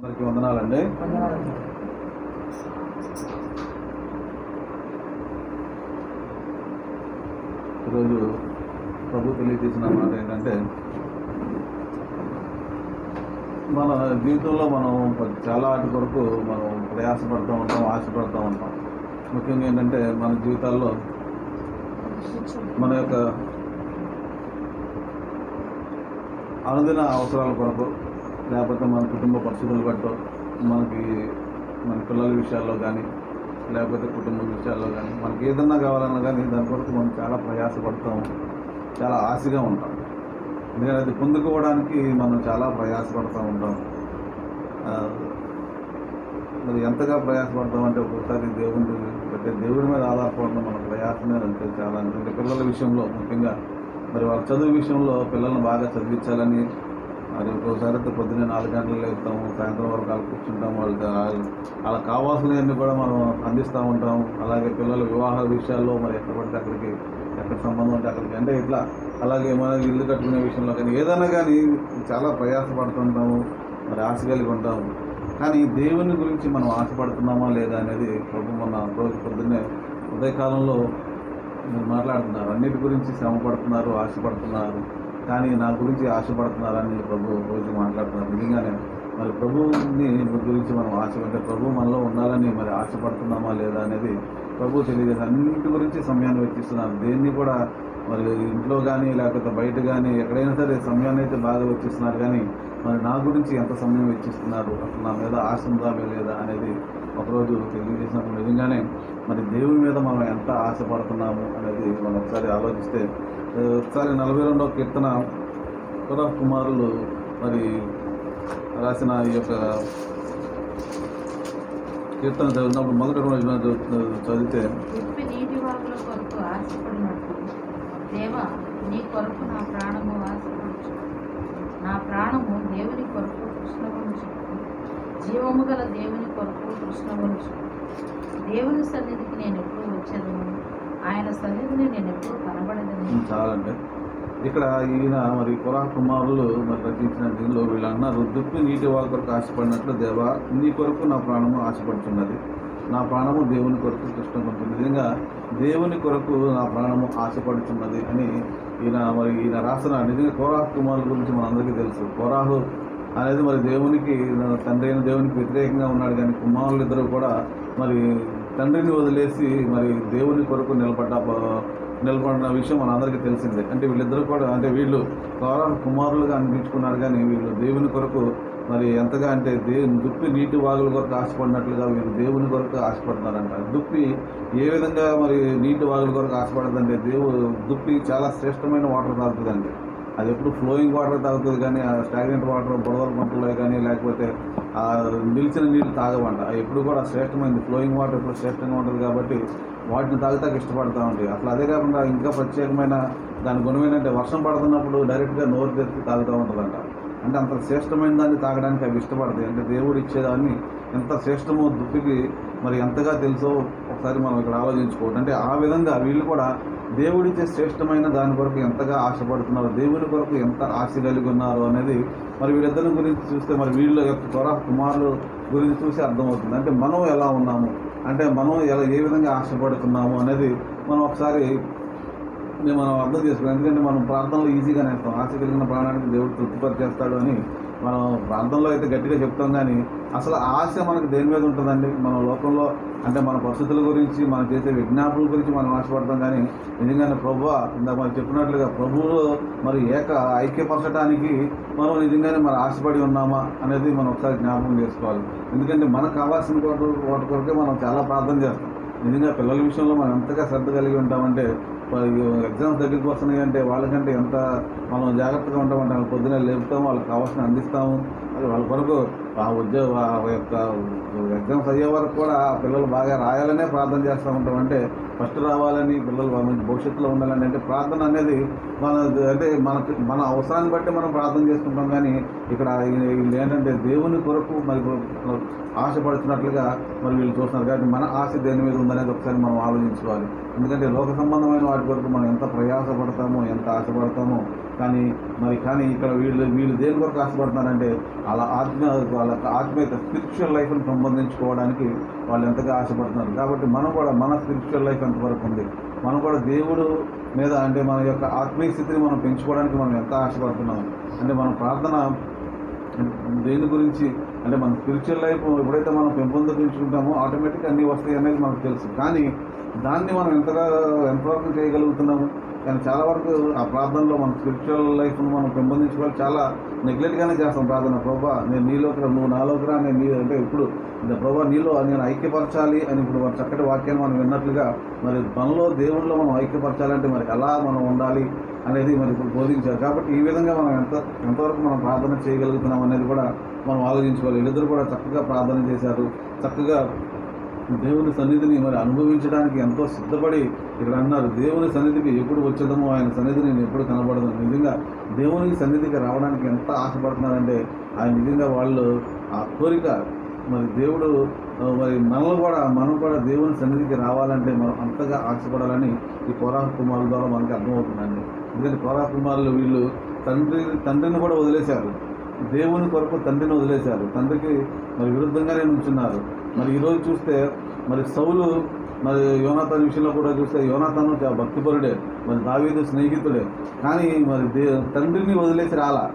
అందరికీ వందనాలండి. ఈరోజు ప్రభు తెలియజేసిన మాట ఏంటంటే మన జీవితంలో మనం చాలా వాటి కొరకు మనం ప్రయాసపడుతూ ఉంటాం ఆశపడుతూ ఉంటాం. ముఖ్యంగా ఏంటంటే మన జీవితాల్లో మన యొక్క అనుదిన అవసరాల కొరకు లేకపోతే మన కుటుంబ పరిస్థితులు బట్టో మనకి మన పిల్లల విషయాల్లో కానీ లేకపోతే కుటుంబ విషయాల్లో కానీ మనకి ఏదన్నా కావాలన్నా కానీ దాని కొరకు మనం చాలా ప్రయాసపడతాం. చాలా ఆశగా ఉంటాం. ఎందుకంటే అది పొందుకోవడానికి మనం చాలా ప్రయాసపడుతూ ఉంటాం. మరి ఎంతగా ప్రయాసపడతాం అంటే ఒక్కొక్కసారి దేవుడి అంటే దేవుడి మీద ఆధారపడడం మన ప్రయాసమే అంటే చాలా. ఎందుకంటే పిల్లల విషయంలో ముఖ్యంగా మరి వాళ్ళ చదువు విషయంలో పిల్లల్ని బాగా చదివించాలని మరి ఒక్కోసారి అయితే పొద్దున్నే నాలుగు గంటలు లేపుతాము సాయంత్రం వరకు వాళ్ళు కూర్చుంటాము వాళ్ళకి వాళ్ళకి కావాల్సినవన్నీ కూడా మనం అందిస్తూ ఉంటాం అలాగే పిల్లల వివాహ విషయాల్లో మరి ఎక్కడ పడితే అక్కడికి ఎక్కడ సంబంధం ఉంటే అక్కడికి. అంటే ఇట్లా అలాగే మన ఇల్లు కట్టుకునే విషయంలో కానీ ఏదైనా కానీ చాలా ప్రయాసపడుతుంటాము మరి ఆశ కలిగి ఉంటాము. కానీ దేవుని గురించి మనం ఆశపడుతున్నామా లేదా అనేది ప్రభు మొన్న రోజు పొద్దున్నే ఉదయకాలంలో మీరు మాట్లాడుతున్నారు. అన్నిటి గురించి శ్రమ పడుతున్నారు ఆశపడుతున్నారు. కానీ నా గురించి ఆశపడుతున్నారని ప్రభు రోజు మాట్లాడుతున్నారు. నిజంగానే మరి ప్రభువుని గురించి మనం ఆశ అంటే ప్రభు మనలో ఉండాలని మరి ఆశపడుతున్నామా లేదా అనేది ప్రభు తెలియజేసి అన్నింటి గురించి సమయాన్ని వెచ్చిస్తున్నాను దేన్ని కూడా మరి ఇంట్లో కానీ లేకపోతే బయట కానీ ఎక్కడైనా సరే సమయాన్ని అయితే బాగా వెచ్చిస్తున్నారు కానీ మరి నా గురించి ఎంత సమయం వెచ్చిస్తున్నారు అసలు నా మీద ఆశ ఉందా లేదా అనేది ఒకరోజు తెలియజేసినప్పుడు నిజంగానే మరి దేవుని మీద మనం ఎంత ఆశపడుతున్నాము అనేది మనం ఒకసారి ఆలోచిస్తే ఒకసారి నలభై రెండవ కీర్తన కుర కుమారులు మరి రాసిన ఈ యొక్క కీర్తన చదివినప్పుడు మొదటి రెండు చదువు- చదివితే నీటి కొరకు ఆశపడినట్టు. దేవా నీ కొరకు నా ప్రాణము ఆశపడుచు. నా ప్రాణము దేవుని కొరకు కృష్ణవంచు జీవము గల దేవుని కొరకు కృష్ణవంచు దేవుని సన్నిధికి నేను ఎప్పుడు వచ్చేదను ఆయన సన్నిధిని నేను ఎప్పుడు కనబడదని చాలండి. ఇక్కడ ఈయన మరి కురా కుమారులు మరి రచించిన దీనిలో వీళ్ళు అన్నారు దుప్పి నీటి వాళ్ళ కొరకు ఆశపడినట్లు దేవా నీ కొరకు నా ప్రాణము ఆశపడుతున్నది నా ప్రాణము దేవుని కొరకు కృష్ణపడుతుంది నిజంగా దేవుని కొరకు నా ప్రాణము ఆశపడుతున్నది అని ఈయన మరి ఈయన రాసిన నిజంగా కోరాహు కుమారుల గురించి మనందరికీ తెలుసు. కోరాహు అనేది మరి దేవునికి తండ్రి అయిన దేవునికి వ్యతిరేకంగా ఉన్నాడు. కానీ కుమారులు ఇద్దరు కూడా మరి తండ్రిని వదిలేసి మరి దేవుని కొరకు నిలబడ్డ నిలబడిన విషయం మనందరికీ తెలిసిందే. అంటే వీళ్ళిద్దరూ కూడా అంటే వీళ్ళు కేవలం కుమారులుగా అనిపించుకున్నారు కానీ వీళ్ళు దేవుని కొరకు మరి ఎంతగా అంటే దే దుప్పి నీటి వాగుల కొరకు ఆశపడినట్లుగా వీళ్ళు దేవుని కొరకు ఆశపడుతున్నారంట. దుప్పి ఏ విధంగా మరి నీటి వాగుల కొరకు ఆశపడదంటే దేవు దుప్పి చాలా శ్రేష్టమైన వాటర్ తాగుతుందండి. అది ఎప్పుడు ఫ్లోయింగ్ వాటర్ తాగుతుంది కానీ ఆ స్టాగ్నెంట్ వాటర్ బుడదల పంటలో కానీ లేకపోతే ఆ నిలిచిన నీళ్ళు తాగవంట. ఎప్పుడు కూడా శ్రేష్టమైనది ఫ్లోయింగ్ వాటర్ ఎప్పుడు శ్రేష్టంగా ఉంటుంది కాబట్టి వాటిని తాగుతాకి ఇష్టపడతా ఉంటాయి. అట్లా అదే కాకుండా ఇంకా ప్రత్యేకమైన దాని గుణం ఏంటంటే వర్షం పడుతున్నప్పుడు డైరెక్ట్గా నోరు తెరిచి తాగుతూ ఉంటుందంట. అంటే అంత శ్రేష్టమైన దాన్ని తాగడానికి అవి ఇష్టపడతాయి. అంటే దేవుడు ఇచ్చేదాన్ని ఎంత శ్రేష్టమో దుప్పికి మరి ఎంతగా తెలుసో ఒకసారి మనం ఇక్కడ ఆలోచించుకోవద్దు అంటే ఆ విధంగా వీళ్ళు కూడా దేవుడిచ్చే శ్రేష్టమైన దాని కొరకు ఎంతగా ఆశపడుతున్నారు? దేవుని కొరకు ఎంత ఆశ కలిగి ఉన్నారు అనేది మరి వీళ్ళిద్దరి గురించి చూస్తే మరి వీళ్ళ యొక్క త్వర కుమారులు గురించి చూసి అర్థమవుతుంది. అంటే మనం ఎలా ఉన్నాము? అంటే మనం ఎలా ఏ విధంగా ఆశపడుతున్నాము అనేది మనం ఒకసారి మనం అర్థం చేసుకోవాలి. ఎందుకంటే మనం ప్రార్థనలు ఈజీగా నేస్తాం ఆశ కలిగిన ప్రాణానికి దేవుడు తృప్తిపరిచేస్తాడు అని మనం ప్రాంతంలో అయితే గట్టిగా చెప్తాం కానీ అసలు ఆశ మనకు దేని మీద ఉంటుందండి? మన లోకంలో అంటే మన పరిస్థితుల గురించి మనం చేసే విజ్ఞాపనల గురించి మనం ఆశపడతాం కానీ నిజంగానే ప్రభు ఇందాక మనం చెప్పినట్లుగా ప్రభువులో మరి ఏక ఐక్యపరచడానికి మనం నిజంగానే మరి ఆశపడి ఉన్నామా అనేది మనం ఒకసారి జ్ఞాపకం చేసుకోవాలి. ఎందుకంటే మనకు కావాల్సిన వాటి కొరకే మనం చాలా ప్రార్థన చేస్తాం. నిజంగా పిల్లల విషయంలో మనం ఎంతగా శ్రద్ధ కలిగి ఉంటామంటే ఎగ్జామ్స్ దగ్గరికి వస్తున్నాయి అంటే వాళ్ళకంటే ఎంత మనం జాగ్రత్తగా ఉంటామంటే వాళ్ళు పొద్దున లేపుతాము వాళ్ళకి కావాల్సిన అందిస్తాము. అది వాళ్ళ కొరకు ఆ ఉద్యోగ ఆ యొక్క ఎగ్జామ్స్ అయ్యే వరకు కూడా ఆ పిల్లలు బాగా రాయాలనే ప్రార్థన చేస్తూ ఉంటాం. అంటే ఫస్ట్ రావాలని పిల్లలు మంచి భవిష్యత్తులో ఉండాలని అంటే ప్రార్థన అనేది మన అంటే మనకి మన అవసరాన్ని బట్టి మనం ప్రార్థన చేసుకుంటాం. కానీ ఇక్కడ వీళ్ళు ఏంటంటే దేవుని కొరకు మరి ఆశపడుతున్నట్లుగా మరి వీళ్ళు చూస్తున్నారు. కాబట్టి మన ఆశ దేని మీద ఉందనేది ఒకసారి మనం ఆలోచించుకోవాలి. ఎందుకంటే లోక సంబంధమైన వాటి కొరకు మనం ఎంత ప్రయాసపడతామో ఎంత ఆశపడతామో కానీ మరి కానీ ఇక్కడ వీళ్ళు వీళ్ళు దేని కొరకు ఆశపడుతున్నారంటే వాళ్ళ ఆత్మ వాళ్ళ ఆత్మీయత స్పిరిచువల్ లైఫ్ని పెంపొందించుకోవడానికి వాళ్ళు ఎంతగా ఆశపడుతున్నారు. కాబట్టి మనం కూడా మన స్పిరిచువల్ లైఫ్ ఎంతవరకు ఉంది? మనం కూడా దేవుడు మీద అంటే మన యొక్క ఆత్మీయ స్థితిని మనం పెంచుకోవడానికి మనం ఎంత ఆశపడుతున్నాం? అంటే మన ప్రార్థన దేని గురించి? అంటే మన స్పిరిచువల్ లైఫ్ ఎప్పుడైతే మనం పెంపొందించుకుంటామో ఆటోమేటిక్ అన్నీ వస్తాయి అనేది మనకు తెలుసు. కానీ దాన్ని మనం ఎంతగా ఎంతవరకు చేయగలుగుతున్నాము? కానీ చాలా వరకు ఆ ప్రార్థనలో మన స్పిరిచువల్ లైఫ్ను మనం పెంపొందించుకోవాలి. చాలా నెగ్లెక్ట్గానే చేస్తాం ప్రార్థన. ప్రభా నేను నీలోకి రా నువ్వు నాలోకి రా నేను నీ అంటే ఇప్పుడు ప్రభా నీలో నేను ఐక్యపరచాలి అని ఇప్పుడు మన చక్కటి వాక్యాన్ని మనం విన్నట్లుగా మరి మనలో దేవుడిలో మనం ఐక్యపరచాలంటే మరి ఎలా మనం ఉండాలి అనేది మరి ఇప్పుడు బోధించారు. కాబట్టి ఈ విధంగా మనం ఎంత ఎంతవరకు మనం ప్రార్థన చేయగలుగుతున్నాం అనేది కూడా మనం ఆలోచించుకోవాలి. వీళ్ళిద్దరు కూడా చక్కగా ప్రార్థన చేశారు. చక్కగా దేవుని సన్నిధిని మరి అనుభవించడానికి ఎంతో సిద్ధపడి ఇక్కడ అన్నారు. దేవుని సన్నిధికి ఎప్పుడు వచ్చేదమో ఆయన సన్నిధి నేను ఎప్పుడు కనబడదు నిజంగా దేవుని సన్నిధికి రావడానికి ఎంత ఆశపడుతున్నారంటే ఆయన నిజంగా వాళ్ళు ఆ కోరిక మరి దేవుడు మరి మనల్ని కూడా మనం కూడా దేవుని సన్నిధికి రావాలంటే మనం అంతగా ఆశపడాలని ఈ కోరా కుమారుల ద్వారా మనకి అర్థమవుతుందండి. ఎందుకంటే కోరా కుమారులు వీళ్ళు తండ్రి తండ్రిని కూడా వదిలేశారు. దేవుని కొరకు తండ్రిని వదిలేశారు. తండ్రికి మరి విరుద్ధంగానే ఉంచున్నారు మరి ఈరోజు చూస్తే మరి సౌలు మరి యోనాథన్ విషయంలో కూడా చూస్తే యోనాథను భక్తిపరుడే మరి దావీదు స్నేహితుడే. కానీ మరి దే తండ్రిని వదిలేసి రాలా.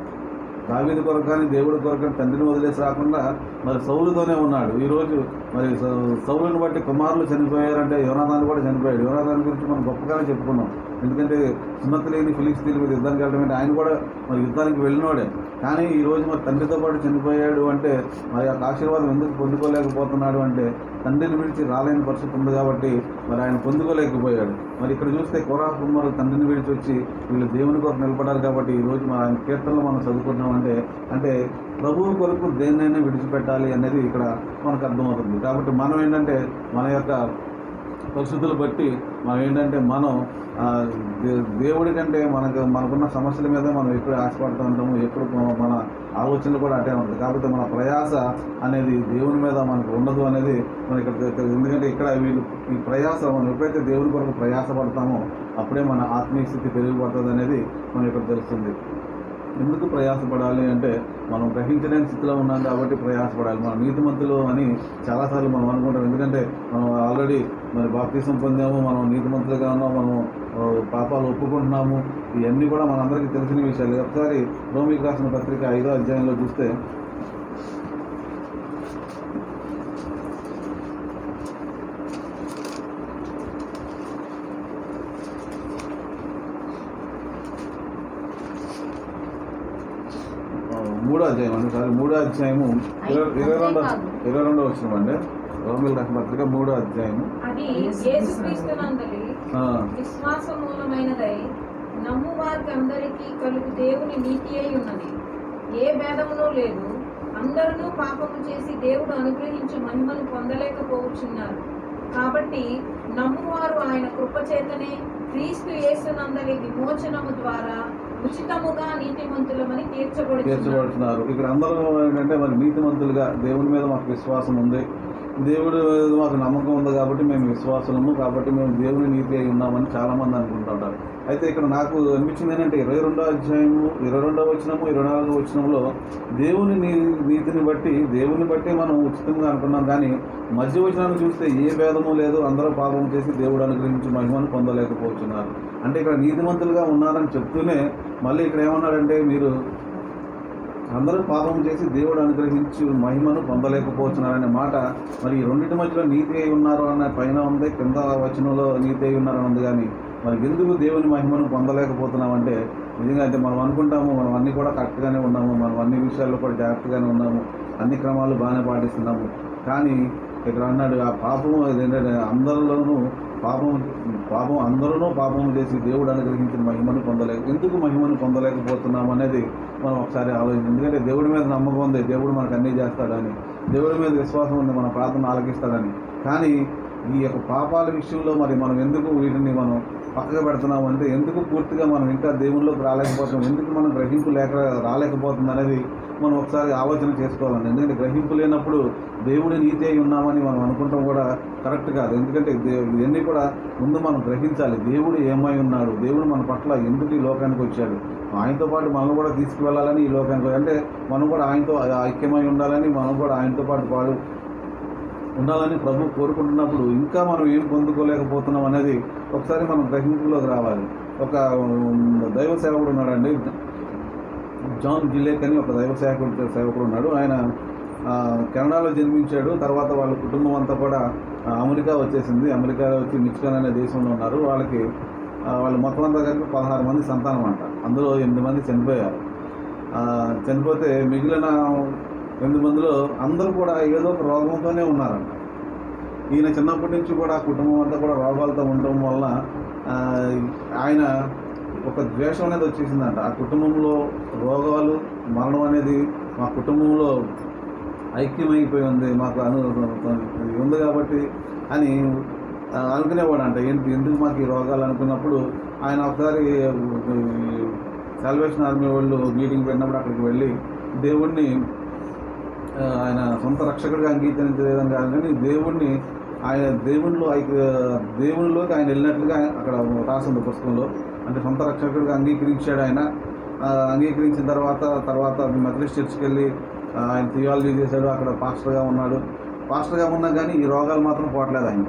దావీదు కొరకు కానీ దేవుడి కొరకు కానీ తండ్రిని వదిలేసి రాకుండా మరి సౌలుతోనే ఉన్నాడు. ఈరోజు మరి సౌ- సౌలుని బట్టి కుమారులు చనిపోయారంటే యోనాథాన్ కూడా చనిపోయాడు. యోనాథాన్ గురించి మనం గొప్పగానే చెప్పుకున్నాం. ఎందుకంటే సున్నత లేని ఫిలిస్తీన్ల మీద యుద్ధానికి వెళ్ళడం అంటే ఆయన కూడా మరి యుద్ధానికి వెళ్ళినోడే. కానీ ఈ రోజు మరి తండ్రితో పాటు చనిపోయాడు అంటే మరి ఆ ఆశీర్వాదం ఎందుకు పొందుకోలేకపోతున్నాడు అంటే తండ్రిని విడిచి రాలేని పరిస్థితి ఉంది కాబట్టి మరి ఆయన పొందుకోలేకపోయాడు. మరి ఇక్కడ చూస్తే కోరా కుమారు తండ్రిని విడిచి వచ్చి వీళ్ళు దేవుని కొరకు నిలబడారు కాబట్టి ఈ రోజు ఆయన కీర్తనలు మనం చదువుకుంటున్నామంటే అంటే ప్రభువు కొరకు దేన్నైనా విడిచిపెట్టాలి అనేది ఇక్కడ మనకు అర్థమవుతుంది. కాబట్టి మనం ఏంటంటే మన యొక్క పరిస్థితులు బట్టి మనం ఏంటంటే మనం దేవుడి కంటే మనకు మనకున్న సమస్యల మీద మనం ఎప్పుడు ఆశపడుతూ ఉంటాము ఎప్పుడు మన ఆలోచనలు కూడా అటే ఉంటుంది కాబట్టి మన ప్రయాస అనేది దేవుని మీద మనకు ఉండదు అనేది మనం ఇక్కడ ఎందుకంటే ఇక్కడ వీళ్ళు ఈ ప్రయాస మనం ఎప్పుడైతే దేవుని కొరకు ప్రయాస పడతామో అప్పుడే మన ఆత్మీయ స్థితి పెరిగిపోతుంది అనేది మనం ఇక్కడ తెలుస్తుంది. ఎందుకు ప్రయాసపడాలి అంటే మనం గ్రహించలేని స్థితిలో ఉన్నాం కాబట్టి ప్రయాసపడాలి. మనం నీతిమంతులు అని చాలాసార్లు మనం అనుకుంటాం. ఎందుకంటే మనం ఆల్రెడీ మరి బాప్తీసం పొందాము మనం నీతిమంతులుగా ఉన్నాం మనం పాపాలు ఒప్పుకుంటున్నాము. ఇవన్నీ కూడా మనందరికీ తెలిసిన విషయాలు. ఒకసారి రోమికి రాసిన పత్రిక ఐదో అధ్యాయంలో చూస్తే ఆ, మూడో అధ్యాయం అండి. సారీ మూడో అధ్యాయము ఇరవై రెండో ఇరవై రెండో వచ్చిన అండి. రోమిల రాసిన పత్రిక మూడో అధ్యాయము. నమ్ము వారికి అందరికీ కలుగు దేవుని నీతి అయి ఉన్నది. ఏ భేదమును లేదు. అందరూ పాపము చేసి దేవుడు అనుగ్రహించి మహిమను పొందలేకపోవచ్చున్నారు. కాబట్టి నమ్మువారు ఆయన కృపచేతనే క్రీస్తు యేసునందలి విమోచనము ద్వారా ఉచితముగా నీతిమంతులమని తీర్చబడుతున్నారు ఇక్కడ అందరూ ఏంటంటే మరి నీతిమంతులుగా దేవుని మీద మాకు విశ్వాసం ఉంది. దేవుడు మీద మాకు నమ్మకం ఉంది కాబట్టి మేము విశ్వాసము కాబట్టి మేము దేవుని నీతి అయి ఉన్నామని చాలామంది అనుకుంటుంటారు. అయితే ఇక్కడ నాకు అనిపించింది ఏంటంటే ఇరవై రెండో అధ్యాయము ఇరవై రెండవ వచ్చినము ఇరవై నాలుగో వచ్చినంలో దేవుని నీ నీతిని బట్టి దేవుని బట్టి మనం ఉచితంగా అనుకున్నాం కానీ మధ్య వచనాన్ని చూస్తే ఏ భేదము లేదు అందరూ పాపం చేసి దేవుడు అనుగ్రహించి మహిమను పొందలేకపోతున్నారు. అంటే ఇక్కడ నీతిమంతులుగా ఉన్నారని చెప్తూనే మళ్ళీ ఇక్కడ ఏమన్నాడంటే మీరు అందరూ పాపం చేసి దేవుడు అనుగ్రహించి మహిమను పొందలేకపోతున్నారనే మాట. మరి రెండింటి మధ్యలో నీతి అయి ఉన్నారు అన్న పైన ఉంది కింద వచనంలో నీతి అయి ఉన్నారని ఉంది కానీ మరి ఎందుకు దేవుని మహిమను పొందలేకపోతున్నామంటే నిజంగా అయితే మనం అనుకుంటాము మనం అన్ని కూడా కరెక్ట్గానే ఉన్నాము మనం అన్ని విషయాల్లో కూడా జాగ్రత్తగానే ఉన్నాము అన్ని క్రమాలు బాగానే పాటిస్తున్నాము. కానీ ఇక్కడ అన్నాడు ఆ పాపము ఏంటంటే అందరిలోనూ పాపం పాపం అందరూ పాపం చేసి దేవుడు అనుగ్రహించిన మహిమను పొందలేక ఎందుకు మహిమను పొందలేకపోతున్నాం అనేది మనం ఒకసారి ఆలోచించి ఎందుకంటే దేవుడి మీద నమ్మకం ఉంది దేవుడు మనకు అన్నీ చేస్తాడని దేవుడి మీద విశ్వాసం ఉంది మన ప్రార్థన ఆలకిస్తాడని. కానీ ఈ యొక్క పాపాల విషయంలో మరి మనం ఎందుకు వీటిని మనం పక్కకు పెడుతున్నాం అంటే ఎందుకు పూర్తిగా మనం ఇంకా దేవుళ్ళలోకి రాలేకపోతున్నాం? ఎందుకు మనం గ్రహింపు లేక రాలేకపోతుంది అనేది మనం ఒకసారి ఆలోచన చేసుకోవాలండి. ఎందుకంటే గ్రహింపు లేనప్పుడు దేవుడి నీతి అయి ఉన్నామని మనం అనుకుంటాం కూడా కరెక్ట్ కాదు. ఎందుకంటే దే- ఇవన్నీ కూడా ముందు మనం గ్రహించాలి. దేవుడు ఏమై ఉన్నాడు? దేవుడు మన పట్ల ఎందుకు ఈ లోకానికి వచ్చాడు? ఆయనతో పాటు మనం కూడా తీసుకువెళ్ళాలని ఈ లోకానికి అంటే మనం కూడా ఆయనతో ఐక్యమై ఉండాలని మనం కూడా ఆయనతో పాటు పాడు ఉండాలని ప్రభు కోరుకుంటున్నప్పుడు ఇంకా మనం ఏం పొందుకోలేకపోతున్నాం అనేది ఒకసారి మనం గ్రహింపులోకి రావాలి. ఒక దైవ సేవకుడు ఉన్నాడండి. జాన్ గిలేక్ అని ఒక దైవ సేవకుడు సేవకుడు ఉన్నాడు. ఆయన కెనడాలో జన్మించాడు. తర్వాత వాళ్ళ కుటుంబం అంతా కూడా అమెరికా వచ్చేసింది. అమెరికాలో వచ్చి మిచిగన్ అనే దేశంలో ఉన్నారు. వాళ్ళకి వాళ్ళు మొత్తం అంతా కలిపి పదహారు మంది సంతానం అంట. అందులో ఎనిమిది మంది చనిపోయారు. చనిపోతే మిగిలిన ఎనిమిది మందిలో అందరూ కూడా ఏదో ఒక రోగంతోనే ఉన్నారంట. ఈయన చిన్నప్పటి నుంచి కూడా కుటుంబం అంతా కూడా రోగాలతో ఉండటం వల్ల ఆయన ఒక ద్వేషం అనేది వచ్చేసిందంట. ఆ కుటుంబంలో రోగాలు మరణం అనేది మా కుటుంబంలో ఐక్యమైపోయి ఉంది మాకు అను ఉంది కాబట్టి అని అనుకునేవాడంట. ఏంటి ఎందుకు మాకు ఈ రోగాలు అనుకున్నప్పుడు ఆయన ఒకసారి సాల్వేషన్ ఆర్మీ వాళ్ళు మీటింగ్ పెట్టినప్పుడు అక్కడికి వెళ్ళి దేవుణ్ణి ఆయన సొంత రక్షకుడిగా అంగీకరించే విధంగా కానీ దేవుణ్ణి ఆయన దేవునిలో ఐక్య దేవునిలోకి ఆయన వెళ్ళినట్లుగా అక్కడ రాసింది పుస్తకంలో. అంటే సొంత రక్షకుడిగా అంగీకరించాడు ఆయన. అంగీకరించిన తర్వాత తర్వాత మెథడిస్ట్ చర్చ్కి వెళ్ళి ఆయన థియాలజీ చేశాడు. అక్కడ పాస్టర్గా ఉన్నాడు. పాస్టర్గా ఉన్నా కానీ ఈ రోగాలు మాత్రం పోవట్లేదు ఆయన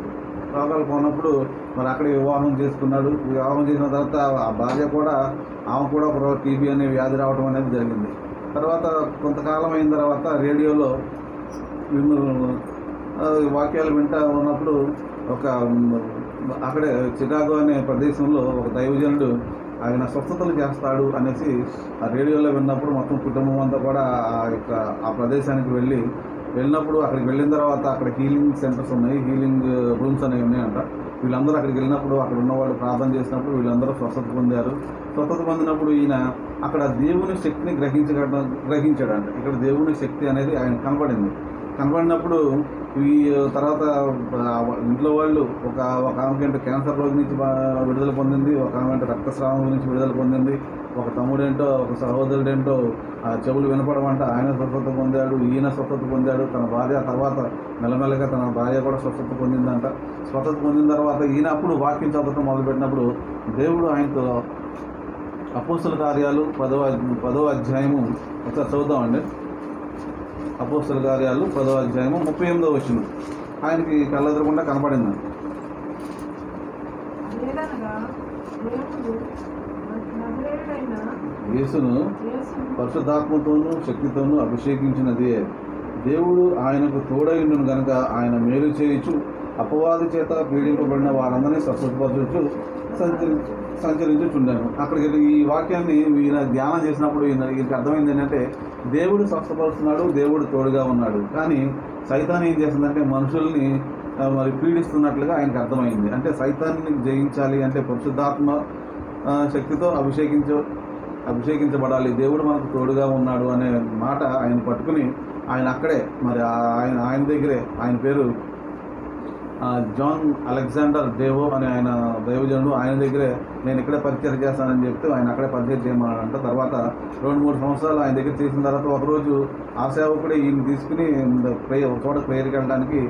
రోగాలు పోనప్పుడు మరి అక్కడ వివాహం చేసుకున్నాడు. వివాహం చేసిన తర్వాత ఆ భార్య కూడా ఆమె కూడా ఒక టీబీ అనే వ్యాధి రావడం అనేది జరిగింది. తర్వాత కొంతకాలం అయిన తర్వాత రేడియోలో వాక్యాలు వింటా ఉన్నప్పుడు ఒక అక్కడే చికాగో అనే ప్రదేశంలో ఒక దైవజనుడు ఆయన స్వస్థతలు చేస్తాడు అనేసి ఆ రేడియోలో విన్నప్పుడు మొత్తం కుటుంబం అంతా కూడా ఆ యొక్క ఆ ప్రదేశానికి వెళ్ళి వెళ్ళినప్పుడు అక్కడికి వెళ్ళిన తర్వాత అక్కడ హీలింగ్ సెంటర్స్ ఉన్నాయి హీలింగ్ రూమ్స్ అనేవి ఉన్నాయంట. వీళ్ళందరూ అక్కడికి వెళ్ళినప్పుడు అక్కడ ఉన్నవాళ్ళు ప్రార్థన చేసినప్పుడు వీళ్ళందరూ స్వస్థత పొందారు. స్వస్థత పొందినప్పుడు ఈయన అక్కడ దేవుని శక్తిని గ్రహించగడం గ్రహించాడంట. ఇక్కడ దేవుని శక్తి అనేది ఆయన కనపడింది కనపడినప్పుడు ఈ తర్వాత ఇంట్లో వాళ్ళు ఒక ఒక ఆమెకి క్యాన్సర్ రోగి నుంచి విడుదల పొందింది ఒక ఆమె అంటే రక్తస్రావం గురించి విడుదల పొందింది. ఒక తమ్ముడేంటో ఒక సహోదరుడేంటో ఆ చెవులు వినపడమంట ఆయన స్వస్థత పొందాడు ఈయన స్వస్థత పొందాడు తన భార్య తర్వాత మెల్లమెల్లగా తన భార్య కూడా స్వస్థత పొందిందంట. స్వస్థత పొందిన తర్వాత ఈయన అప్పుడు వాక్యం చదవటం మొదలుపెట్టినప్పుడు దేవుడు ఆయనతో అపోస్తుల కార్యాలు పదవ పదవ అధ్యాయము ఒకసారి చదువుదామండి అపోస్తుల కార్యాలు పదవ అధ్యాయము ముప్పై ఎనిమిదో వచ్చిన ఆయనకి కళ్ళెదరకుండా కనపడింది యేసును యేసును పరిశుద్ధాత్మతోనూ శక్తితోనూ అభిషేకించినదే. దేవుడు ఆయనకు తోడైండును గనుక ఆయన మేలు చేయుచు అపవాది చేత పీడింపబడిన వారందరినీ స్వస్థపరచుచు సంచరి సంచరించుచుండాను. అక్కడికి వెళ్ళి ఈ వాక్యాన్ని ఈయన ధ్యానం చేసినప్పుడు ఈయన ఈయనకి అర్థమైంది ఏంటంటే దేవుడు స్వస్థపరుస్తున్నాడు దేవుడు తోడుగా ఉన్నాడు. కానీ సైతాన్ ఏం చేస్తుందంటే మనుషుల్ని మరి పీడిస్తున్నట్లుగా ఆయనకు అర్థమైంది. అంటే సైతాన్ని జయించాలి అంటే పరిశుద్ధాత్మ శక్తితో అభిషేకించ అభిషేకించబడాలి. దేవుడు మనకు తోడుగా ఉన్నాడు అనే మాట ఆయన పట్టుకుని ఆయన అక్కడే మరి ఆయన ఆయన దగ్గరే ఆయన పేరు జాన్ అలెగ్జాండర్ దేవో అనే ఆయన దైవజనుడు ఆయన దగ్గరే నేను ఇక్కడే పరిచయం చేస్తానని చెప్తే ఆయన అక్కడే పరిచయం చేయమన్నాడంట. తర్వాత రెండు మూడు సంవత్సరాలు ఆయన దగ్గర చేసిన తర్వాత ఒకరోజు ఆ సేవకుడే ఈయన తీసుకుని ప్రే ఒక చోట ప్రేయర్కి వెళ్ళడానికి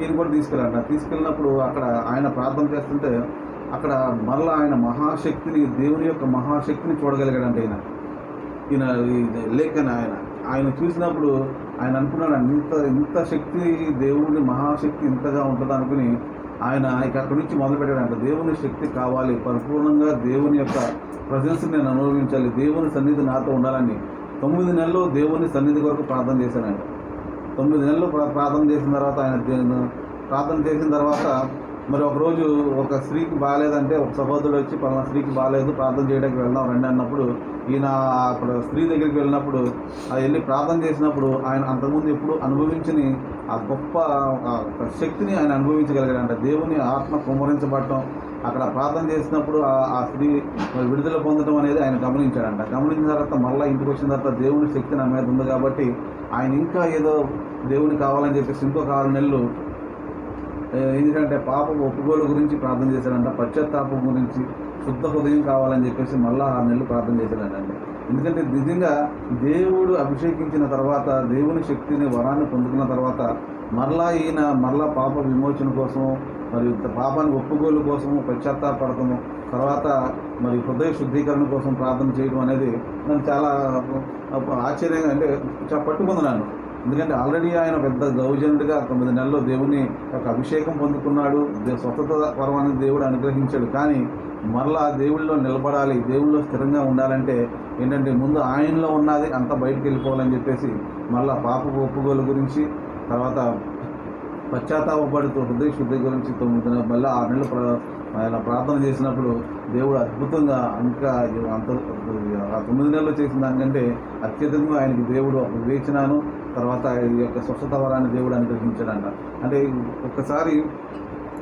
ఈయన కూడా తీసుకెళ్ళాడు తీసుకెళ్ళినప్పుడు అక్కడ ఆయన ప్రార్థన చేస్తుంటే అక్కడ మరలా ఆయన మహాశక్తిని దేవుని యొక్క మహాశక్తిని చూడగలిగాడంట ఆయన ఈయన ఈ లేఖన ఆయన. ఆయన చూసినప్పుడు ఆయన అనుకున్నాడు ఇంత ఇంత శక్తి దేవుని మహాశక్తి ఇంతగా ఉంటుంది అనుకుని ఆయన ఇక అక్కడి నుంచి మొదలు పెట్టాడంట దేవుని శక్తి కావాలి పరిపూర్ణంగా దేవుని యొక్క ప్రజెన్స్ నేను అనుభవించాలి దేవుని సన్నిధి నాతో ఉండాలని. తొమ్మిది నెలలు దేవుని సన్నిధి కొరకు ప్రార్థన చేశానంట తొమ్మిది నెలలు ప్రార్థన చేసిన తర్వాత ఆయన ప్రార్థన చేసిన తర్వాత మరి ఒకరోజు ఒక స్త్రీకి బాగాలేదంటే ఒక సహోదరుడు వచ్చి పలానా స్త్రీకి బాగాలేదు ప్రార్థన చేయడానికి వెళ్దాం రండి అన్నప్పుడు ఈయన అక్కడ స్త్రీ దగ్గరికి వెళ్ళినప్పుడు ఆ వెళ్ళి ప్రార్థన చేసినప్పుడు ఆయన అంతకుముందు ఎప్పుడు అనుభవించని ఆ గొప్ప ఒక శక్తిని ఆయన అనుభవించగలిగాడంట. దేవుని ఆత్మ కుమరించబడటం అక్కడ ప్రార్థన చేసినప్పుడు ఆ- స్త్రీ విడుదల పొందడం అనేది ఆయన గమనించాడంట. గమనించిన తర్వాత మళ్ళీ ఇంటికి వచ్చిన తర్వాత దేవుని శక్తి నా మీద ఉంది కాబట్టి ఆయన ఇంకా ఏదో దేవుని కావాలని చెప్పేసి ఇంకొక ఆరు నెలలు ఎందుకంటే పాప ఒప్పుకోలు గురించి ప్రార్థన చేశాడంట పశ్చాత్తాపం గురించి శుద్ధ హృదయం కావాలని చెప్పేసి మళ్ళీ ఆరు నెలలు ప్రార్థన చేశాడంట ఎందుకంటే నిజంగా దేవుడు అభిషేకించిన తర్వాత దేవుని శక్తిని వరాన్ని పొందుకున్న తర్వాత మరలా ఈయన మరలా పాప విమోచన కోసం మరియు పాపాన్ని ఒప్పుకోలు కోసము పశ్చాత్తాపడటము తర్వాత మరి హృదయ శుద్ధీకరణ కోసం ప్రార్థన చేయడం అనేది నన్ను చాలా ఆశ్చర్యంగా అంటే చాలా ఎందుకంటే ఆల్రెడీ ఆయన పెద్ద గౌజనుడిగా తొమ్మిది నెలల్లో దేవుని యొక్క అభిషేకం పొందుకున్నాడు. దే- పర్వాన్ని దేవుడు అనుగ్రహించాడు. కానీ మరలా దేవుళ్ళలో నిలబడాలి దేవుళ్ళలో స్థిరంగా ఉండాలంటే ఏంటంటే ముందు ఆయనలో ఉన్నది అంత బయటికి వెళ్ళిపోవాలని చెప్పేసి మళ్ళా పాప ఒప్పుగోలు గురించి తర్వాత పశ్చాత్తాపడుతూ హృదయ శుద్ధి గురించి తొమ్మిది మళ్ళీ ఆరు నెలలు ఆయన ప్రార్థన చేసినప్పుడు దేవుడు అద్భుతంగా ఇంకా అంత ఆ తొమ్మిది నెలలు చేసిన దానికంటే అత్యధికంగా ఆయనకి దేవుడు ఒక వివేచనను తర్వాత ఈ యొక్క స్వస్థత వరాన్ని దేవుడు అనుగ్రహించాడంట. అంటే ఒక్కసారి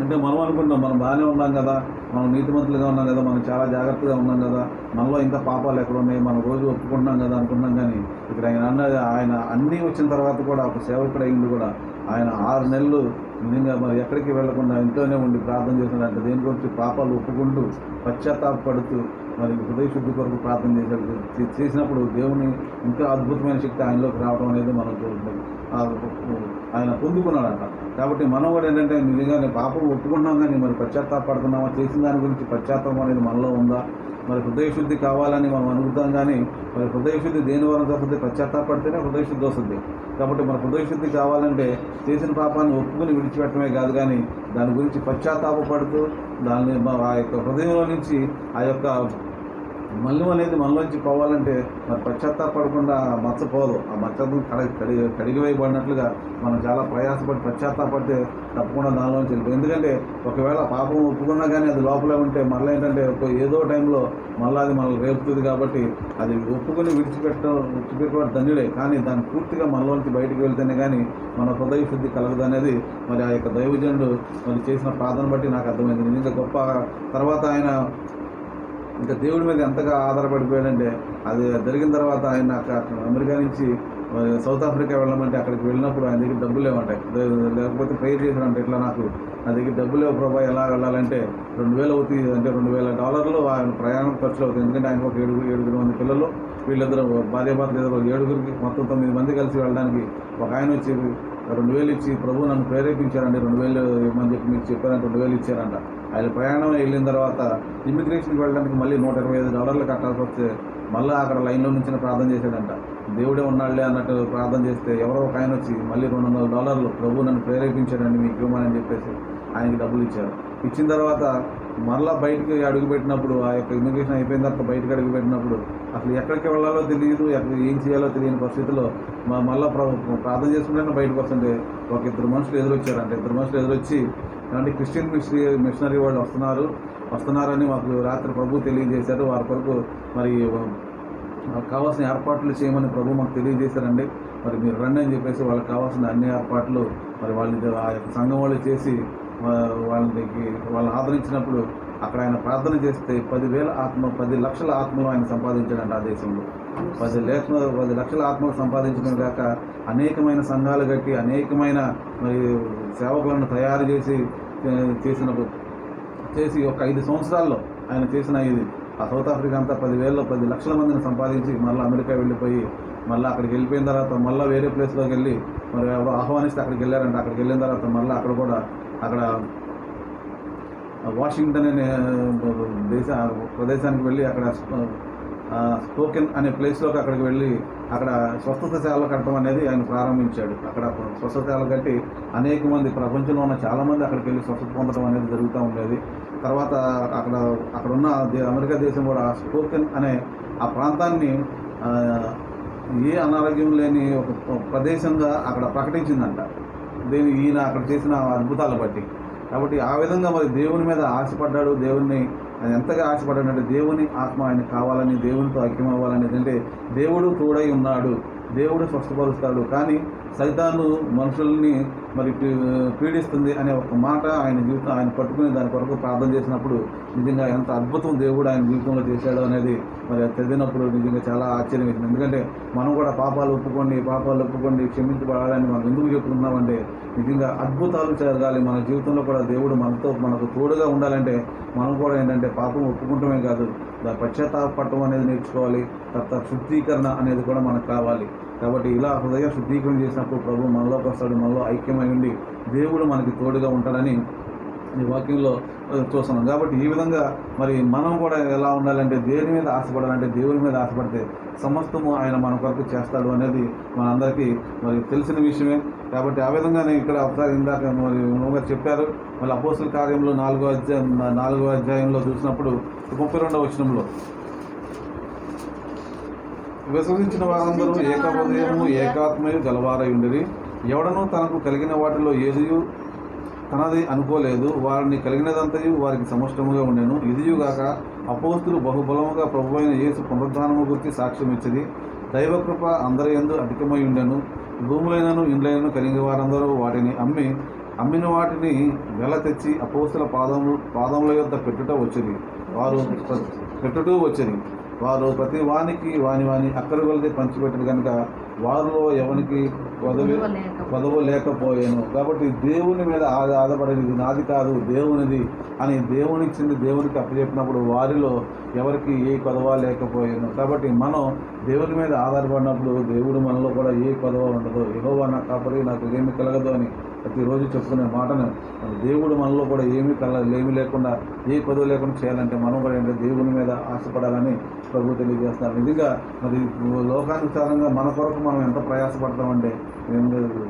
అంటే మనం అనుకుంటాం మనం బాగానే ఉన్నాం కదా మనం నీతిమంతులుగా ఉన్నాం కదా మనం చాలా జాగ్రత్తగా ఉన్నాం కదా మనలో ఇంకా పాపాలు ఎక్కడ ఉన్నాయి మనం రోజు ఒప్పుకుంటున్నాం కదా అనుకున్నాం కానీ ఇక్కడ ఆయన అన్నది ఆయన అన్నీ వచ్చిన తర్వాత కూడా ఒక సేవకుడు అయింది కూడా ఆయన ఆరు నెలలు నిజంగా మరి ఎక్కడికి వెళ్ళకుండా ఇంట్లోనే ఉండి ప్రార్థన చేసినట్టు దేని గురించి పాపాలు ఒప్పుకుంటూ పశ్చాత్తాపడుతూ మరి హృదయ శుద్ధి కొరకు ప్రార్థన చేసే చేసినప్పుడు దేవుని ఇంకా అద్భుతమైన శక్తి ఆయనలోకి రావడం అనేది మనం చూస్తాం ఆయన పొందుకున్నాడంట. కాబట్టి మనం కూడా ఏంటంటే నిజంగానే పాపం ఒప్పుకున్నాం కానీ మరి పశ్చాత్తాపడుతున్నామా? చేసిన దాని గురించి పశ్చాత్తాపం అనేది మనలో ఉందా? మరి హృదయ శుద్ధి కావాలని మనం అనుకుంటాం కానీ మరి హృదయ శుద్ధి దేని వలన వస్తుంది పశ్చాత్తాపడితేనే హృదయ శుద్ధి వస్తుంది. కాబట్టి మన హృదయ శుద్ధి కావాలంటే చేసిన పాపాన్ని ఒప్పుకుని విడిచిపెట్టడమే కాదు కానీ దాని గురించి పశ్చాత్తాపడుతూ దాన్ని ఆ యొక్క హృదయంలో నుంచి ఆ యొక్క మల్లు అనేది మనలోంచి పోవాలంటే మరి పశ్చాత్తాపడకుండా ఆ మచ్చ పోదు. ఆ మచ్చను కడిగి కడిగి కడిగివేయబడినట్లుగా మనం చాలా ప్రయాసపడి పశ్చాత్తాపడితే తప్పకుండా దానిలోంచి వెళ్ళిపోయి ఎందుకంటే ఒకవేళ పాపం ఒప్పుకున్నా కానీ అది లోపలే ఉంటే మళ్ళీ ఏంటంటే ఏదో టైంలో మళ్ళీ అది మనల్ని రేపుతుంది కాబట్టి అది ఒప్పుకొని విడిచిపెట్టడం విడిచిపెట్టుకోవడం ధన్యుడే. కానీ దాన్ని పూర్తిగా మనలోంచి బయటికి వెళ్తేనే కానీ మన హృదయ శుద్ధి కలగదు అనేది మరి ఆ యొక్క దైవజనుడు మరి చేసిన ప్రార్థన బట్టి నాకు అర్థమైంది. నిజంగా గొప్ప తర్వాత ఆయన ఇంకా దేవుడి మీద ఎంతగా ఆధారపడిపోయాడంటే అది జరిగిన తర్వాత ఆయన అమెరికా నుంచి సౌత్ ఆఫ్రికా వెళ్ళమంటే అక్కడికి వెళ్ళినప్పుడు ఆయన దగ్గర డబ్బులు లేవంటాయి లేకపోతే ప్రేయర్ చేశాడంటే ఇట్లా నాకు? నా దగ్గర డబ్బులు లేవు ప్రభా ఎలా వెళ్ళాలంటే రెండు వేలు అవుతుంది అంటే రెండు వేల డాలర్లు ఆయన ప్రయాణం ఖర్చులు అవుతుంది ఎందుకంటే ఆయనకు ఒక ఏడుగురు ఏడుగురు మంది పిల్లలు వీళ్ళిద్దరు భార్యాభర్తలు ఇద్దరు ఏడుగురికి మొత్తం తొమ్మిది మంది కలిసి వెళ్ళడానికి ఒక ఆయన వచ్చి రెండు వేలు ఇచ్చి ప్రభు నన్ను ప్రేరేపించారండి రెండు వేలు ఇవ్వమని చెప్పి మీకు చెప్పారంటే రెండు వేలు ఇచ్చారంట. ఆయన ప్రయాణం వెళ్ళిన తర్వాత ఇమిగ్రేషన్కి వెళ్ళడానికి మళ్ళీ నూట ఇరవై ఐదు డాలర్లు కట్టాల్సి వస్తే మళ్ళీ అక్కడ లైన్లో నుంచి ప్రార్థన చేశాడంట. దేవుడే ఉన్నాడులే అన్నట్టు ప్రార్థన చేస్తే ఎవరో ఒక ఆయన వచ్చి మళ్ళీ రెండు వందల డాలర్లు ప్రభు నన్ను ప్రేరేపించాడండి మీకు ఇవ్వమని చెప్పేసి ఆయనకి డబ్బులు ఇచ్చారు. ఇచ్చిన తర్వాత మరలా బయటికి అడుగుపెట్టినప్పుడు ఆ యొక్క ఇమిగ్రేషన్ అయిపోయిన తర్వాత బయటకు అడుగుపెట్టినప్పుడు అసలు ఎక్కడికి వెళ్ళాలో తెలియదు ఎక్కడ ఏం చేయాలో తెలియని పరిస్థితిలో మా మళ్ళీ ప్రార్థన చేసుకుంటే బయటకు వస్తుంటే ఒక ఇద్దరు మనుషులు ఎదురొచ్చారంటే. ఇద్దరు మనుషులు ఎదురొచ్చి ఇలాంటి క్రిస్టియన్ మిషనరీ మిషనరీ వాళ్ళు వస్తున్నారు. వస్తున్నారని మాకు రాత్రి ప్రభు తెలియజేశారు. వారి కొరకు మరి కావాల్సిన ఏర్పాట్లు చేయమని ప్రభు మాకు తెలియజేశారండి. మరి మీరు రండి అని చెప్పేసి వాళ్ళకి కావాల్సిన అన్ని ఏర్పాట్లు మరి వాళ్ళ ఆ యొక్క సంఘం వాళ్ళు చేసి వాళ్ళకి వాళ్ళని ఆదరించినప్పుడు అక్కడ ఆయన ప్రార్థన చేస్తే పదివేల ఆత్మ పది లక్షల ఆత్మలు ఆయన సంపాదించాడంట ఆ దేశంలో. పది లేఖ పది లక్షల ఆత్మలు సంపాదించడం కాక అనేకమైన సంఘాలు కట్టి అనేకమైన మరి సేవకులను తయారు చేసి చేసిన చేసి ఒక ఐదు సంవత్సరాల్లో ఆయన చేసిన ఇది. ఆ సౌత్ ఆఫ్రికా అంతా పదివేలలో పది లక్షల మందిని సంపాదించి మళ్ళీ అమెరికా వెళ్ళిపోయి మళ్ళీ అక్కడికి వెళ్ళిపోయిన తర్వాత మళ్ళీ వేరే ప్లేస్లోకి వెళ్ళి మరి ఎవరో ఆహ్వానిస్తే అక్కడికి వెళ్ళారంటే. అక్కడికి వెళ్ళిన తర్వాత మళ్ళీ అక్కడ కూడా అక్కడ వాషింగ్టన్ అనే దేశ ప్రదేశానికి వెళ్ళి అక్కడ స్పోకెన్ అనే ప్లేస్లోకి అక్కడికి వెళ్ళి అక్కడ స్వస్థత సేవలు కట్టడం అనేది ఆయన ప్రారంభించాడు. అక్కడ స్వస్థత సేవలు కట్టి అనేక మంది ప్రపంచంలో ఉన్న చాలామంది అక్కడికి వెళ్ళి స్వస్థత పొందడం అనేది జరుగుతూ ఉండేది. తర్వాత అక్కడ అక్కడ ఉన్న అమెరికా దేశం కూడా స్పోకెన్ అనే ఆ ప్రాంతాన్ని ఏ అనారోగ్యం లేని ఒక ప్రదేశంగా అక్కడ ప్రకటించిందంట. దీని ఈయన అక్కడ చేసిన అద్భుతాలు బట్టి. కాబట్టి ఆ విధంగా మరి దేవుని మీద ఆశపడ్డాడు. దేవుణ్ణి ఆయన ఎంతగా ఆశపడ్డాడంటే దేవుని ఆత్మ ఆయన కావాలని దేవునితో ఐక్యం అవ్వాలని అంటే దేవుడు తోడై ఉన్నాడు. దేవుడు స్వస్థపరుస్తాడు. కానీ సైతాను మనుషుల్ని మరి పీ- పీడిస్తుంది అనే ఒక మాట ఆయన జీవితం ఆయన పట్టుకుని దాని కొరకు ప్రార్థన చేసినప్పుడు నిజంగా ఎంత అద్భుతం దేవుడు ఆయన జీవితంలో చేశాడు అనేది మరి అది చదివినప్పుడు నిజంగా చాలా ఆశ్చర్యం వేసింది. ఎందుకంటే మనం కూడా పాపాలు ఒప్పుకోండి పాపాలు ఒప్పుకోండి క్షమించబడాలని మనం ఎందుకు చెప్పుకున్నామంటే నిజంగా అద్భుతాలు జరగాలి. మన జీవితంలో కూడా దేవుడు మనతో మనకు తోడుగా ఉండాలంటే మనం కూడా ఏంటంటే పాపం ఒప్పుకుంటమే కాదు దాని పశ్చాత్తాపట్టం అనేది నేర్చుకోవాలి. తర్వాత శుద్ధీకరణ అనేది కూడా మనకు కావాలి. కాబట్టి ఇలా హృదయ శుద్ధీకరణ చేసినప్పుడు ప్రభు మనలోకి వస్తాడు మనలో ఐక్యమై ఉండి దేవుడు మనకి తోడుగా ఉంటాడని ఈ వాక్యంలో చూస్తున్నాం. కాబట్టి ఈ విధంగా మరి మనం కూడా ఎలా ఉండాలంటే దేని మీద ఆశపడాలంటే దేవుని మీద ఆశపడితే సమస్తము ఆయన మన కొరకు చేస్తాడు అనేది మనందరికీ మరి తెలిసిన విషయమే. కాబట్టి ఆ విధంగానే ఇక్కడ ఒకసారి ఇందాక మరి చెప్పారు. మళ్ళీ అపోసల కార్యంలో నాలుగో అధ్యాయం నాలుగో అధ్యాయంలో చూసినప్పుడు ముప్పై రెండవ వచనంలో విశ్వసించిన వారందరూ ఏక హృదయము ఏకాత్మయు గలవారై ఉండిరి. ఎవడనూ తనకు కలిగిన వాటిలో ఏదియు తనది అనుకోలేదు. వారిని కలిగినదంతయు వారికి సమష్టముగా ఉండెను. ఇదియుగాక అపోస్తులు బహుబలముగా ప్రభు అయిన యేసు పునరుద్ధానము గురించి సాక్ష్యం ఇచ్చింది దైవకృప అందరి యందు అధికమై ఉండెను. భూములైనను ఇండ్లైనను కలిగిన వారందరూ వాటిని అమ్మి అమ్మిన వాటిని వెల తెచ్చి అపోస్తుల పాదములు పాదముల యొద్ద పెట్టుట వచ్చింది వారు పెట్టుటూ వచ్చింది వారు ప్రతి వానికి వాని వాని అక్కడి కొలది పంచిపెట్టరు కనుక వారిలో కొదవ లేక- పదవు లేకపోయాను. కాబట్టి దేవుని మీద ఆధ- ఆధారపడేది ఇది నాది కాదు దేవునిది అని దేవుని ఇచ్చింది దేవునికి అప్పచెప్పినప్పుడు వారిలో ఎవరికి ఏ కొదవ లేకపోయాను. కాబట్టి మనం దేవుని మీద ఆధారపడినప్పుడు దేవుడు మనలో కూడా ఏ కొదవ ఉండదు ఎగోవా నా కాపరి నాకు ఏమి కలగదు అని ప్రతిరోజు చెప్పుకునే మాటను దేవుడు మనలో కూడా ఏమీ కల ఏమీ లేకుండా ఏ పదవి లేకుండా చేయాలంటే మనం కూడా ఏంటంటే దేవుని మీద ఆశపడాలని ప్రభు తెలియజేస్తున్నారు నిజంగా మరి లోకానుసారంగా మన కొరకు మనం ఎంత ప్రయాసపడతామంటే ఏం లేదు.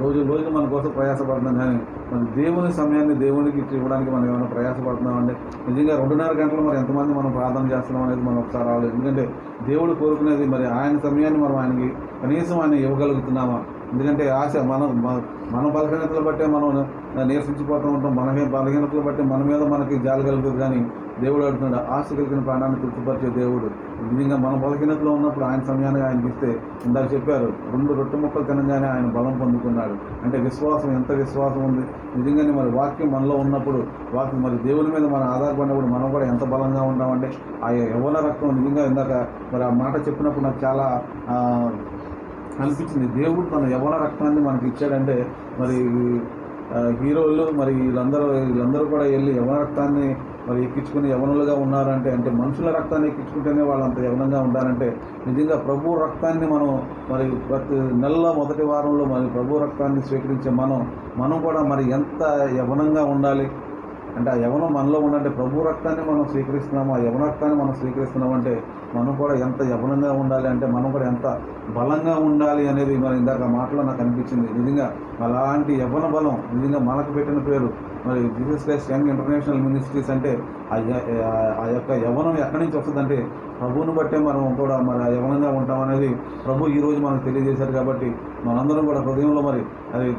రోజు రోజు మన కోసం ప్రయాసపడుతున్నాం కానీ మరి దేవుని సమయాన్ని దేవునికి ఇవ్వడానికి మనం ఏమైనా ప్రయాసపడుతున్నామండి నిజంగా రెండున్నర గంటలు మరి ఎంతమంది మనం ప్రార్థన చేస్తున్నాం అనేది మనం ఒకసారి రావాలి ఎందుకంటే దేవుడు కోరుకునేది మరి ఆయన సమయాన్ని మనం ఆయనకి కనీసం ఆయన ఇవ్వగలుగుతున్నామా ఎందుకంటే ఆశ మనం మన- బలహీనతలు బట్టే మనం నీరసించిపోతూ ఉంటాం. మన బలహీనతలు బట్టి మన మీద మనకి జాలి కలుగుతుంది కానీ దేవుడు అడుగుతున్నాడు ఆశ కలిగిన ప్రాణాన్ని తృప్తిపరిచే దేవుడు. నిజంగా మన బలహీనతలో ఉన్నప్పుడు ఆయన సమయాన్ని ఆయనకి ఇస్తే ఇందాక చెప్పారు రెండు రొట్టె ముక్కలు తినగానే ఆయన బలం పొందుకున్నాడు. అంటే విశ్వాసం ఎంత విశ్వాసం ఉంది? నిజంగానే మరి వాక్యం మనలో ఉన్నప్పుడు వాక్యం మరి దేవుని మీద మనం ఆధారపడినప్పుడు మనం కూడా ఎంత బలంగా ఉంటామంటే ఆ యవన రక్తం నిజంగా ఇందాక మరి ఆ మాట చెప్పినప్పుడు నాకు చాలా కల్పించింది అనిపించింది దేవుడు తన యవన రక్తాన్ని మనకి ఇచ్చాడంటే మరి హీరోలు మరి వీళ్ళందరూ వీళ్ళందరూ కూడా వెళ్ళి యవన రక్తాన్ని మరి ఎక్కించుకుని యవనులుగా ఉన్నారంటే అంటే మనుషుల రక్తాన్ని ఎక్కించుకుంటేనే వాళ్ళు అంత యవనంగా ఉండాలంటే నిజంగా ప్రభు రక్తాన్ని మనం మరి ప్రతి నెలలో మొదటి వారంలో మరి ప్రభు రక్తాన్ని స్వీకరించే మనం మనం కూడా మరి ఎంత యవనంగా ఉండాలి? అంటే ఆ యవనం మనలో ఉండంటే ప్రభు రక్తాన్ని మనం స్వీకరిస్తున్నాము? ఆ యవన రక్తాన్ని మనం స్వీకరిస్తున్నామంటే మనం కూడా ఎంత యవనంగా ఉండాలి అంటే మనం కూడా ఎంత బలంగా ఉండాలి అనేది మరి ఇందాక మాటలో నాకు అనిపించింది. నిజంగా అలాంటి యవన బలం నిజంగా మనకు పెట్టిన పేరు మరి Jesus Christ young international ministries అంటే ఆ యొక్క యవనం ఎక్కడి నుంచి వస్తుందంటే ప్రభువును బట్టే మనం కూడా మరి ఆ యవనంగా ఉంటాం అనేది ప్రభు ఈరోజు మనకు తెలియజేశారు కాబట్టి మనందరం కూడా హృదయంలో మరి అది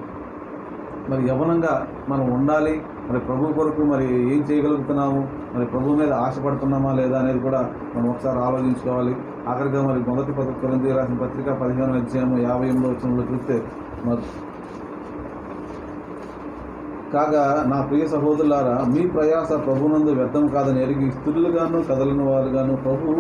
మరి యవనంగా మనం ఉండాలి. మరి ప్రభు కొరకు మరి ఏం చేయగలుగుతున్నాము? మరి ప్రభు మీద ఆశపడుతున్నామా లేదా అనేది కూడా మనం ఒకసారి ఆలోచించుకోవాలి. ఆఖరిగా మరి మొదటి పత్రిక కొరింథీ రాసిన పత్రిక పదిహేను అధ్యాయము యాభై ఎనిమిదో వచ్చినప్పుడు చూస్తే మరి కాగా నా ప్రియ సహోదరులారా మీ ప్రయాస ప్రభునందు వ్యర్థం కాదని ఎరిగి స్థులుగాను కదలని వారుగాను ప్రభు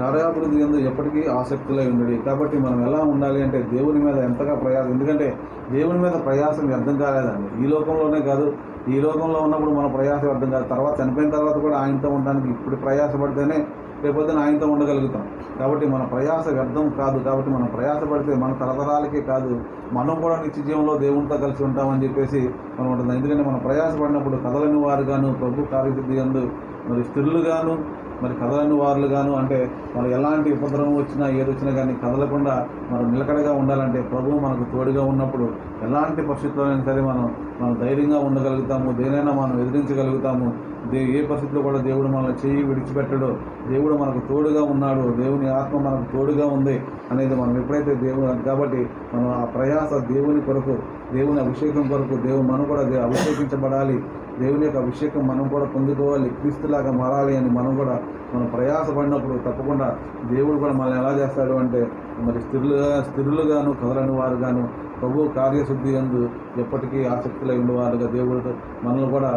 కార్యాభివృద్ధి ఎందు ఎప్పటికీ ఆసక్తిలో ఉండేది కాబట్టి మనం ఎలా ఉండాలి అంటే దేవుని మీద ఎంతగా ప్రయాసం ఎందుకంటే దేవుని మీద ప్రయాసం వ్యర్థం కాలేదండి. ఈ లోకంలోనే కాదు ఈ లోకంలో ఉన్నప్పుడు మన ప్రయాసపడ్డం కాదు. తర్వాత చనిపోయిన తర్వాత కూడా ఆయనతో ఉండడానికి ఇప్పుడు ప్రయాసపడితేనే రేపొద్దున ఆయనతో ఉండగలుగుతాం. కాబట్టి మన ప్రయాస వ్యర్థం కాదు. కాబట్టి మనం ప్రయాసపడితే మన తరతరాలకే కాదు. మనం కూడా నిత్య జీవంలో దేవునితో కలిసి ఉంటామని చెప్పేసి మనం ఉంటుంది ఎందుకంటే మనం ప్రయాసపడినప్పుడు కదలని వారుగాను ప్రభు కార్యసిద్ధి అందు మరి స్థిరులుగాను మరి కదలని వారులుగాను అంటే మరి ఎలాంటి ఉపద్రవం వచ్చినా ఏది వచ్చినా కానీ కదలకుండా మనం నిలకడగా ఉండాలంటే ప్రభువు మనకు తోడుగా ఉన్నప్పుడు ఎలాంటి పరిస్థితుల్లోనైనా సరే మనం మనం ధైర్యంగా ఉండగలుగుతాము దేనైనా మనం ఎదిరించగలుగుతాము. దే ఏ పరిస్థితిలో కూడా దేవుడు మనల్ని చేయి విడిచిపెట్టడు. దేవుడు మనకు తోడుగా ఉన్నాడు. దేవుని ఆత్మ మనకు తోడుగా ఉంది అనేది మనం ఎప్పుడైతే దేవుడు కాబట్టి మనం ఆ ప్రయాస దేవుని కొరకు దేవుని అభిషేకం కొరకు దేవుడు మనం కూడా దే- అభిషేకించబడాలి. దేవుని యొక్క అభిషేకం మనం కూడా పొందుకోవాలి. క్రీస్తులాగా మారాలి అని మనం కూడా మనం ప్రయాసపడినప్పుడు తప్పకుండా దేవుడు కూడా మనల్ని ఎలా చేస్తాడు అంటే మరి స్థిరులుగా స్థిరులుగాను కదలని వారుగాను ప్రభు కార్యశుద్ధి ఎందు ఎప్పటికీ ఆసక్తిలో ఉండేవారుగా దేవుడు మనల్ని కూడా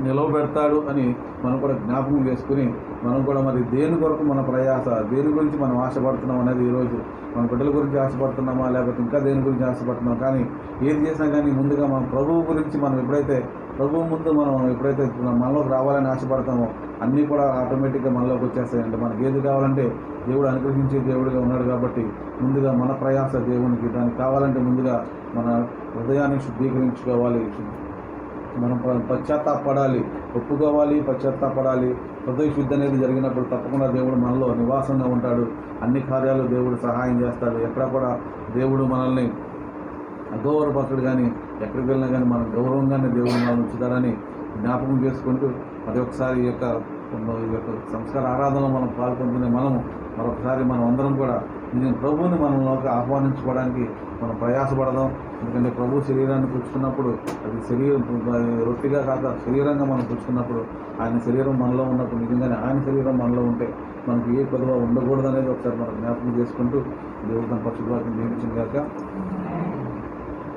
నిలవబెడతాడు అని మనం కూడా జ్ఞాపకం చేసుకుని మనం కూడా మరి దేని కొరకు మన ప్రయాస దేని గురించి మనం ఆశపడుతున్నాం అనేది ఈరోజు మన బిడ్డల గురించి ఆశపడుతున్నామా లేకపోతే ఇంకా దేని గురించి ఆశపడుతున్నాం కానీ ఏది చేసినా కానీ ముందుగా మనం ప్రభువు గురించి మనం ఎప్పుడైతే ప్రభువు ముందు మనం ఎప్పుడైతే మనలోకి రావాలని ఆశపడతామో అన్నీ కూడా ఆటోమేటిక్గా మనలోకి వచ్చేస్తాయండి. మనకి ఏది కావాలంటే దేవుడు అనుగ్రహించే దేవుడిగా ఉన్నాడు కాబట్టి ముందుగా మన ప్రయాస దేవునికి దానికి కావాలంటే ముందుగా మన హృదయాన్ని శుద్ధీకరించుకోవాలి. మనం పశ్చాత్తాపడాలి ఒప్పుకోవాలి పశ్చాత్తాపడాలి. హృదయ శుద్ధి అనేది జరిగినప్పుడు తప్పకుండా దేవుడు మనలో నివాసంగా ఉంటాడు. అన్ని కార్యాలు దేవుడు సహాయం చేస్తాడు. ఎక్కడ కూడా దేవుడు మనల్ని అగౌరవపరచుడు కానీ ఎక్కడికి వెళ్ళినా కానీ మనం గౌరవంగానే దేవుడు మనం ఉంచుతారని జ్ఞాపకం చేసుకుంటూ మరి ఒకసారి ఈ యొక్క ఈ యొక్క సంస్కార ఆరాధనలో మనం పాల్గొంటున్న మనము మరొకసారి మనం అందరం కూడా నేను ప్రభువుని మనలోకి ఆహ్వానించుకోవడానికి మనం ప్రయాసపడదాం. ఎందుకంటే ప్రభు శరీరాన్ని పుచ్చుకున్నప్పుడు అది శరీరం రొట్టిగా కాక శరీరంగా మనం పుచ్చుకున్నప్పుడు ఆయన శరీరం మనలో ఉన్నప్పుడు నిజంగానే ఆయన శరీరం మనలో ఉంటే మనకి ఏ కొద్దిగా ఉండకూడదు అనేది ఒకసారి మనం జ్ఞాపకం చేసుకుంటూ దేవుడు తన పక్షుల నియమించిన కాక